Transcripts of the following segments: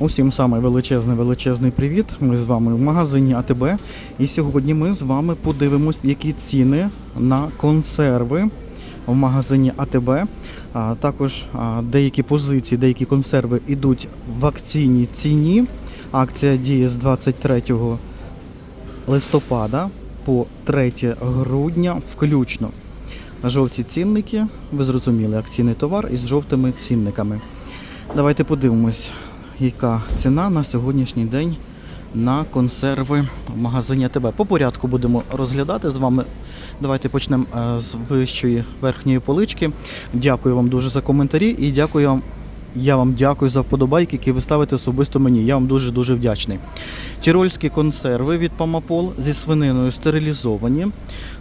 Усім саме величезний величезний привіт. Ми з вами в магазині АТБ. І сьогодні ми з вами подивимось, які ціни на консерви в магазині АТБ. А також а, деякі позиції, деякі консерви йдуть в акційній ціні. Акція діє з 23 листопада по 3 грудня включно. Жовті цінники, ви зрозуміли, акційний товар із жовтими цінниками. Давайте подивимось, яка ціна на сьогоднішній день на консерви в магазині АТБ. По порядку будемо розглядати з вами. Давайте почнемо е, з вищої верхньої полички. Дякую вам дуже за коментарі і дякую вам. Я вам дякую за вподобайки, які ви ставите особисто мені. Я вам дуже дуже вдячний. Тірольські консерви від Памапол зі свининою стерилізовані.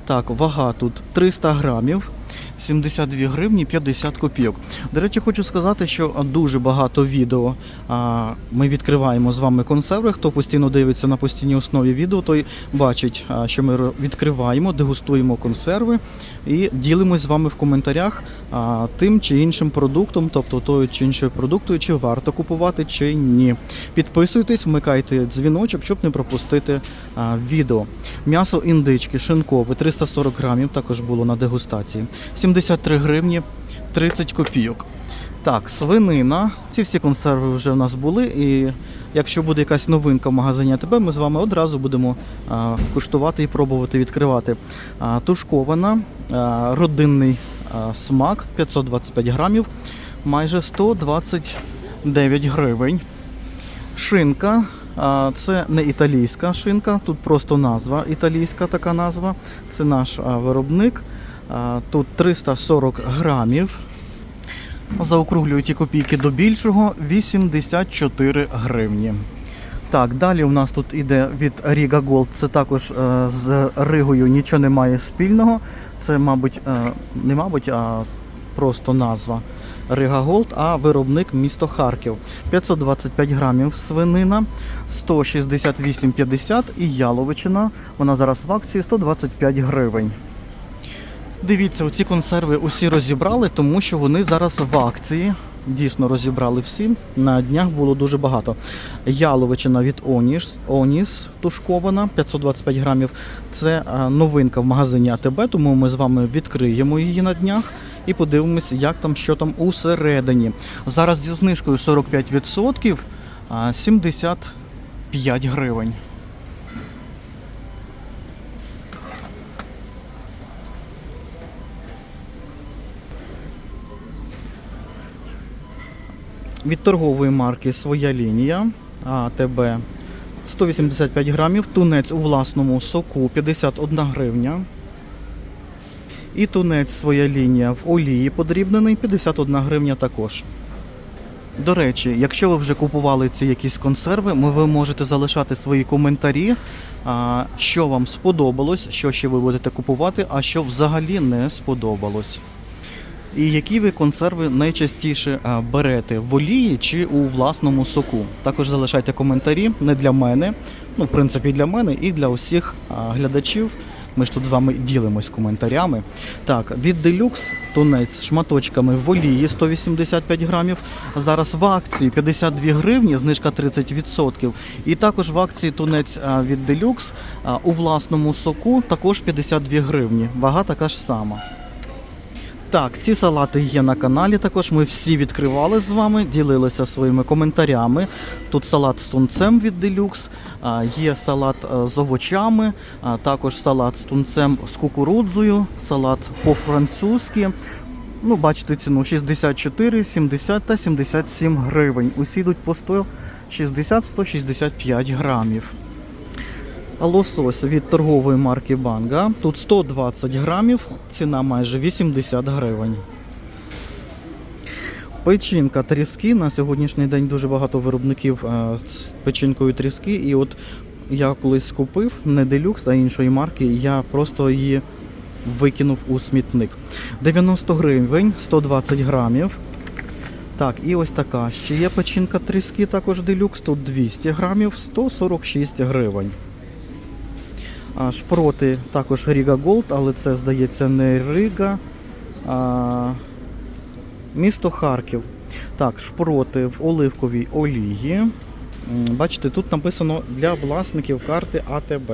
Так, вага тут 300 грамів. 72 гривні 50 копійок. До речі, хочу сказати, що дуже багато відео ми відкриваємо з вами консерви. Хто постійно дивиться на постійній основі відео, той бачить, що ми відкриваємо, дегустуємо консерви і ділимось з вами в коментарях тим чи іншим продуктом, тобто тою чи іншою продуктою, чи варто купувати, чи ні. Підписуйтесь, вмикайте дзвіночок, щоб не пропустити відео. М'ясо індички, шинкове 340 грамів, також було на дегустації. 73 гривні 30 копійок. Так, свинина. Ці всі консерви вже в нас були. І якщо буде якась новинка в магазині АТБ, ми з вами одразу будемо а, куштувати і пробувати відкривати. А, тушкована, а, родинний а, смак 525 грамів, майже 129 гривень. Шинка. а, Це не італійська шинка, тут просто назва італійська така назва. Це наш а, виробник. Тут 340 грамів. Заокруглюю ті копійки до більшого 84 гривні. Так, далі у нас тут іде від Riga Gold. Це також е, з Ригою нічого немає спільного. Це, мабуть, е, не мабуть, а просто назва Рига Gold, а виробник місто Харків. 525 грамів свинина, 168,50 і яловичина. Вона зараз в акції 125 гривень. Дивіться, оці консерви усі розібрали, тому що вони зараз в акції. Дійсно розібрали всі. На днях було дуже багато. Яловичина від Оніс, Оніс тушкована 525 грамів. Це е, новинка в магазині АТБ, тому ми з вами відкриємо її на днях і подивимося, як там, що там усередині. Зараз зі знижкою 45%, 75 гривень. Від торгової марки Своя лінія АТБ 185 грамів, тунець у власному соку 51 гривня. І тунець своя лінія в олії подрібнений 51 гривня також. До речі, якщо ви вже купували ці якісь консерви, ви можете залишати свої коментарі, що вам сподобалось, що ще ви будете купувати, а що взагалі не сподобалось. І які ви консерви найчастіше берете в олії чи у власному соку? Також залишайте коментарі не для мене, ну в принципі для мене і для усіх глядачів. Ми ж тут з вами ділимось коментарями. Так, від Deluxe тунець шматочками в олії 185 грамів. Зараз в акції 52 гривні, знижка 30%. І також в акції тунець від Deluxe у власному соку також 52 гривні. Вага така ж сама. Так, ці салати є на каналі. Також ми всі відкривали з вами, ділилися своїми коментарями. Тут салат з тунцем від Deluxe, є салат е, з овочами, також салат з тунцем з кукурудзою, салат по-французьки. Ну, бачите ціну 64, 70 та 77 гривень. Усі йдуть по 160-165 грамів. Лосось від торгової марки Банга. Тут 120 грамів, ціна майже 80 гривень. Печінка тріски. На сьогоднішній день дуже багато виробників е, з печінкою тріски. І от я колись купив не делюкс, а іншої марки. Я просто її викинув у смітник. 90 гривень, 120 грамів. Так, і ось така. Ще є печінка тріски, також делюкс. Тут 200 грамів, 146 гривень. Шпроти також Riga Gold, але це, здається, не Рига, а місто Харків. Так, шпроти в оливковій олії. Бачите, тут написано для власників карти АТБ.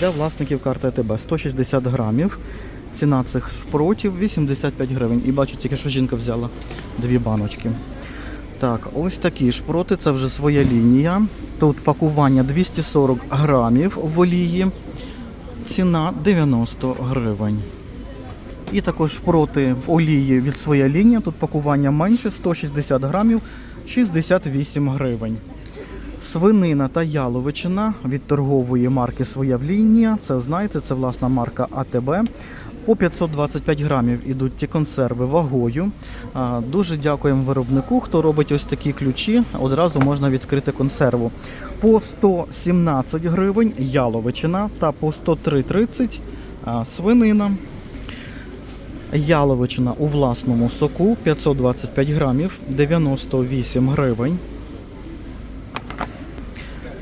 Для власників карти АТБ 160 грамів. Ціна цих шпротів 85 гривень. І бачу, тільки що жінка взяла дві баночки. Так, ось такі шпроти, це вже своя лінія. Тут пакування 240 грамів в олії. Ціна 90 гривень. І також шпроти в олії від своя лінія. Тут пакування менше 160 грамів 68 гривень. Свинина та яловичина від торгової марки Своя лінія. Це знаєте, це власна марка АТБ. По 525 грамів ідуть ті консерви вагою. Дуже дякуємо виробнику, хто робить ось такі ключі. Одразу можна відкрити консерву. По 117 гривень яловичина та по 103,30 свинина. Яловичина у власному соку 525 грамів 98 гривень.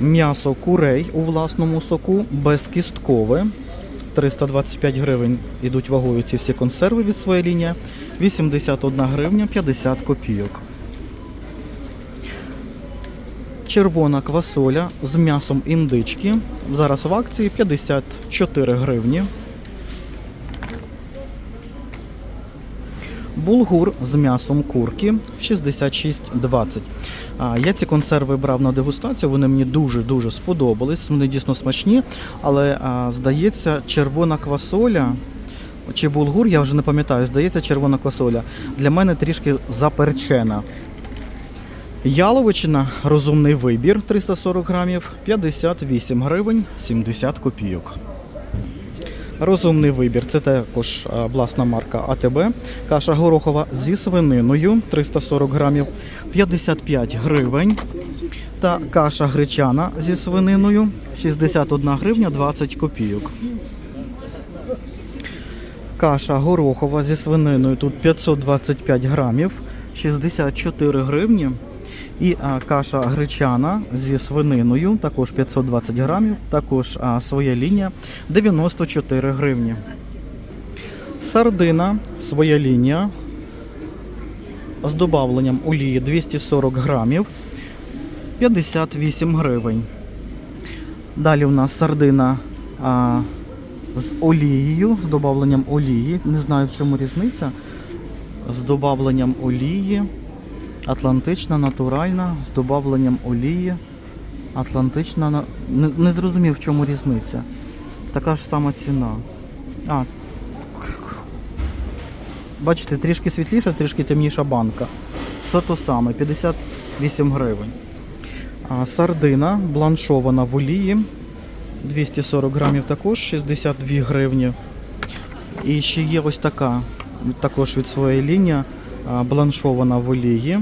М'ясо курей у власному соку безкісткове. 325 гривень ідуть вагою ці всі консерви від своєї лінії. 81 гривня 50 копійок. Червона квасоля з м'ясом індички. Зараз в акції 54 гривні. Булгур з м'ясом курки 66,20. Я ці консерви брав на дегустацію, вони мені дуже-дуже сподобались. Вони дійсно смачні, але здається, червона квасоля чи булгур, я вже не пам'ятаю, здається, червона квасоля для мене трішки заперчена. Яловичина розумний вибір 340 грамів, 58 гривень 70 копійок. Розумний вибір це також власна марка АТБ. Каша горохова зі свининою 340 грамів 55 гривень. Та каша гречана зі свининою 61 гривня 20 копійок. Каша горохова зі свининою тут 525 грамів 64 гривні. І а, каша гречана зі свининою, також 520 грамів, також а, своя лінія 94 гривні. Сардина, своя лінія з додавленням олії 240 грамів 58 гривень. Далі у нас сардина а, з олією, з додавленням олії. Не знаю в чому різниця. З додавленням олії. Атлантична, натуральна, з додавленням олії. Атлантична. Не, не зрозумів, в чому різниця. Така ж сама ціна. А. Бачите, трішки світліша, трішки темніша банка. Все то саме, 58 гривень. А, сардина бланшована в олії. 240 грамів також, 62 гривні. І ще є ось така, також від своєї лінії, бланшована в олії.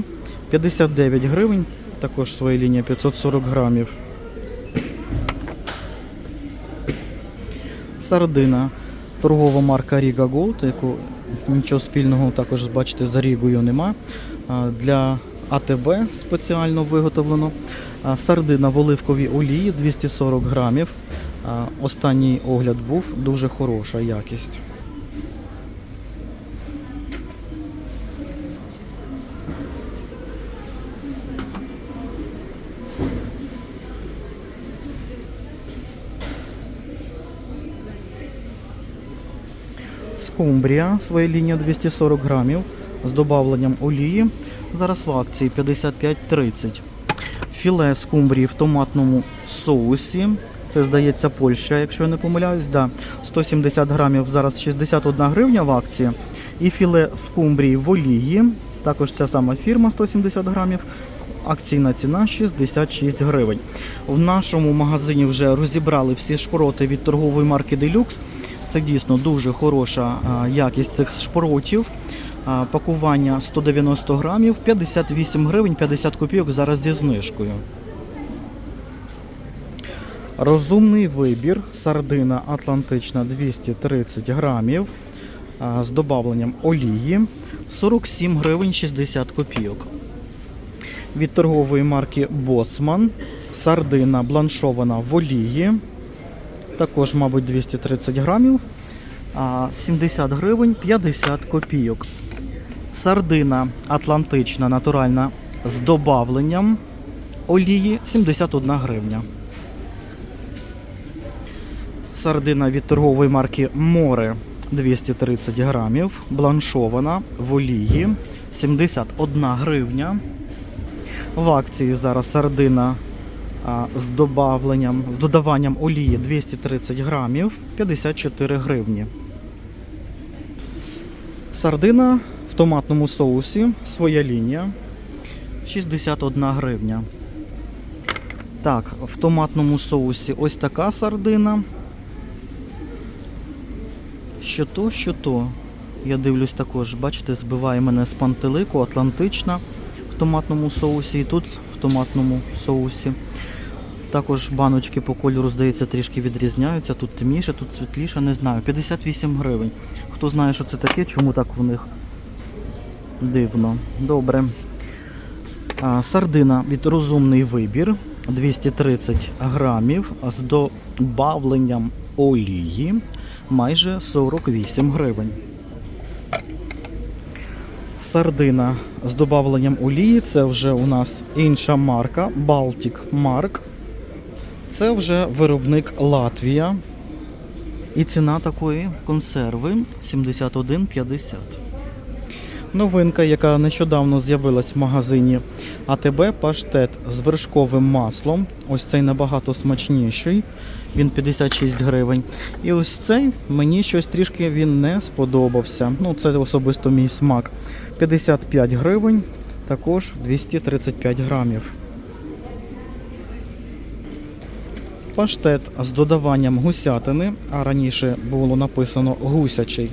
59 гривень, також своя лінія 540 грамів. Сардина, торгова марка Ріга Gold, яку нічого спільного також бачите за Рігою нема. Для АТБ спеціально виготовлено. Сардина в оливковій олії 240 грамів. Останній огляд був дуже хороша якість. Скумбрія, своя лінія 240 грамів з додавленням олії. Зараз в акції 55,30. Філе скумбрії в томатному соусі. Це здається Польща, якщо я не помиляюсь. Да. 170 грамів, зараз 61 гривня в акції. І філе скумбрії в олії. Також ця сама фірма 170 грамів. Акційна ціна 66 гривень. В нашому магазині вже розібрали всі шпроти від торгової марки Deluxe. Це дійсно дуже хороша якість цих шпротів. Пакування 190 грамів, 58 гривень, 50 копійок зараз зі знижкою. Розумний вибір. Сардина Атлантична 230 грамів з додавленням олії 47 гривень 60 копійок. Від торгової марки Босман. Сардина бланшована в олії. Також, мабуть, 230 грамів. 70 гривень 50 копійок. Сардина атлантична натуральна з добавленням олії 71 гривня. Сардина від торгової марки Море 230 грамів, бланшована в олії 71 гривня. В акції зараз сардина з добавленням, з додаванням олії 230 грамів 54 гривні. Сардина в томатному соусі, своя лінія 61 гривня. Так, в томатному соусі ось така сардина. Що то, що то. Я дивлюсь також, бачите, збиває мене з пантелику, атлантична в томатному соусі і тут в томатному соусі. Також баночки по кольору, здається, трішки відрізняються. Тут темніше, тут світліше, не знаю. 58 гривень. Хто знає, що це таке, чому так в них дивно. Добре. Сардина від розумний вибір 230 грамів з добавленням олії майже 48 гривень. Сардина з добавленням олії це вже у нас інша марка Baltic Mark. Це вже виробник Латвія. І ціна такої консерви 71,50. Новинка, яка нещодавно з'явилась в магазині АТБ паштет з вершковим маслом. Ось цей набагато смачніший. Він 56 гривень. І ось цей мені щось трішки він не сподобався. Ну, це особисто мій смак. 55 гривень, також 235 грамів. Паштет з додаванням гусятини, а раніше було написано гусячий.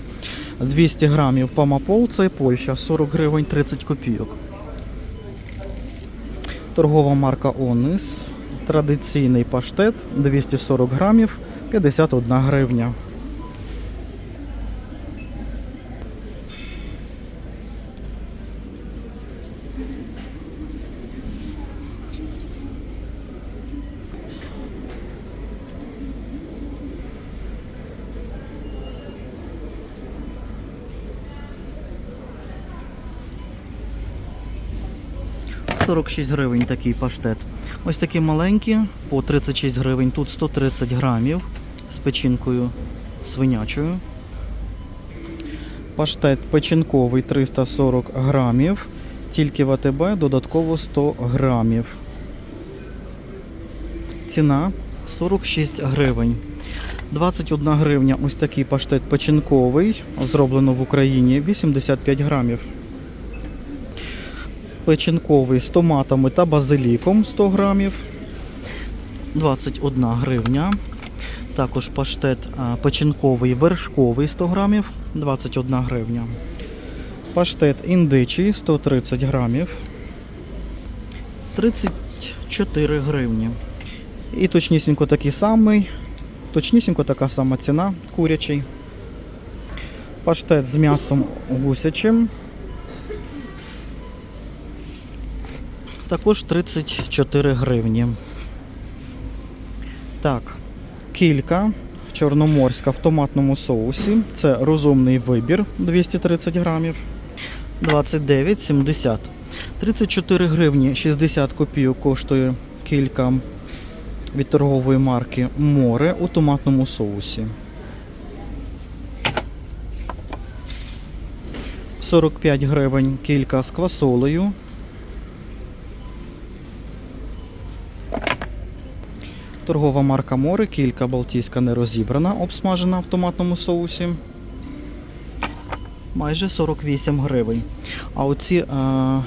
200 грамів памапол, це Польща, 40 гривень 30 копійок. Торгова марка Онис. Традиційний паштет 240 грамів 51 гривня. – 46 гривень такий паштет. Ось такі маленькі по 36 гривень. Тут 130 грамів з печінкою свинячою. Паштет печінковий 340 грамів. Тільки в АТБ додатково 100 грамів. Ціна 46 гривень. 21 гривня ось такий паштет печінковий, зроблено в Україні 85 грамів. Печінковий з томатами та базиліком 100 грамів. 21 гривня. Також паштет печінковий вершковий 100 грамів 21 гривня. Паштет індичий 130 грамів 34 гривні. І точнісінько такий самий, точнісінько така сама ціна курячий. Паштет з м'ясом гусячим. Також 34 гривні. Так, кілька чорноморська в томатному соусі. Це розумний вибір 230 грамів. 29,70. 34 гривні 60 копійок коштує кілька від торгової марки Море у томатному соусі. 45 гривень кілька з квасолею. Торгова марка Море, кілька балтійська не розібрана, обсмажена в томатному соусі. Майже 48 гривень. А оці а,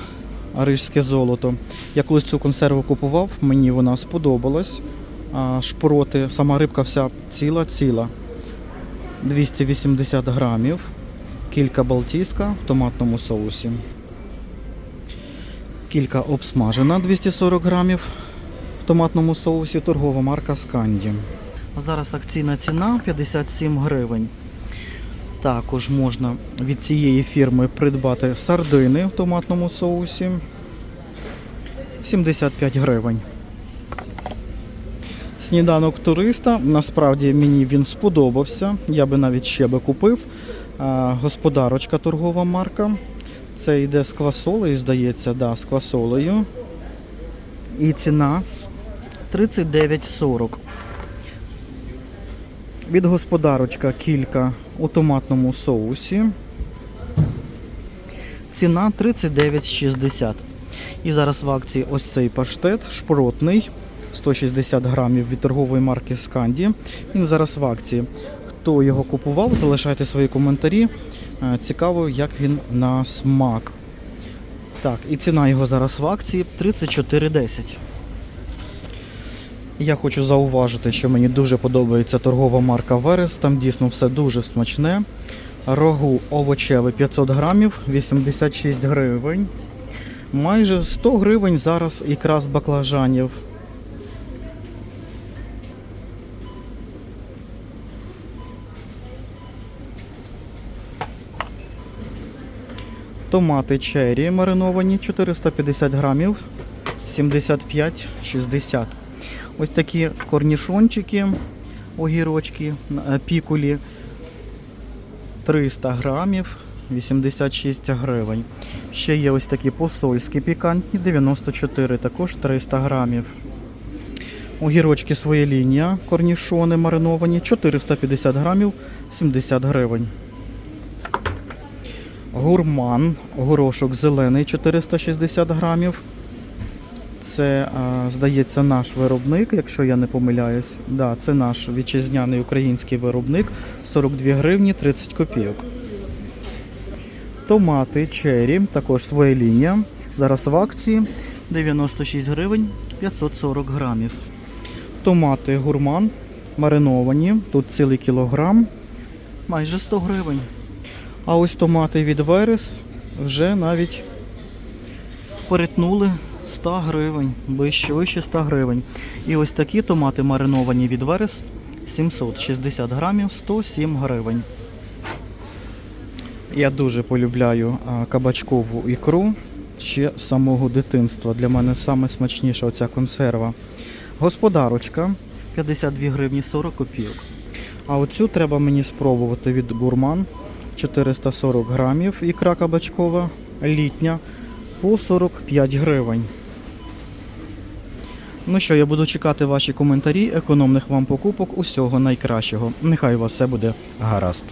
рижське золото. Я колись цю консерву купував, мені вона сподобалась. А, шпроти, сама рибка вся ціла-ціла. 280 грамів. Кілька балтійська в томатному соусі. Кілька обсмажена 240 грамів томатному соусі торгова марка Сканді. Зараз акційна ціна 57 гривень. Також можна від цієї фірми придбати сардини в томатному соусі 75 гривень. Сніданок туриста. Насправді мені він сподобався. Я би навіть ще би купив. Господарочка торгова марка. Це йде з квасолею, здається, да, з квасолею. І ціна 39,40. Від господарочка кілька у томатному соусі. Ціна 39,60. І зараз в акції ось цей паштет шпротний. 160 грамів від торгової марки Сканді. Він зараз в акції. Хто його купував, залишайте свої коментарі. Е, Цікаво, як він на смак. Так, і ціна його зараз в акції 34,10. Я хочу зауважити, що мені дуже подобається торгова марка Верес. Там дійсно все дуже смачне. Рогу овочевий 500 грамів, 86 гривень. Майже 100 гривень зараз ікра з баклажанів. Томати черрі мариновані 450 грамів 75,60. Ось такі корнішончики, огірочки, е, пікулі 300 грамів 86 гривень. Ще є ось такі посольські пікантні 94, також 300 грамів. Огірочки своя лінія, корнішони мариновані 450 грамів 70 гривень. Гурман, горошок зелений 460 грамів. Це, здається, наш виробник, якщо я не помиляюсь. Да, це наш вітчизняний український виробник 42 гривні 30 копійок. Томати черрі, також своя лінія. Зараз в акції 96 гривень 540 грамів. Томати гурман мариновані, тут цілий кілограм, майже 100 гривень. А ось томати від Верес вже навіть перетнули 100 гривень, вище, вище 100 гривень. І ось такі томати мариновані від Верес 760 грамів, 107 гривень. Я дуже полюбляю кабачкову ікру ще з самого дитинства. Для мене саме смачніша оця консерва. Господарочка 52 гривні 40 копійок. А оцю треба мені спробувати від гурман 440 грамів ікра кабачкова, літня по 45 гривень. Ну що, я буду чекати ваші коментарі, економних вам покупок, усього найкращого. Нехай у вас все буде гаразд.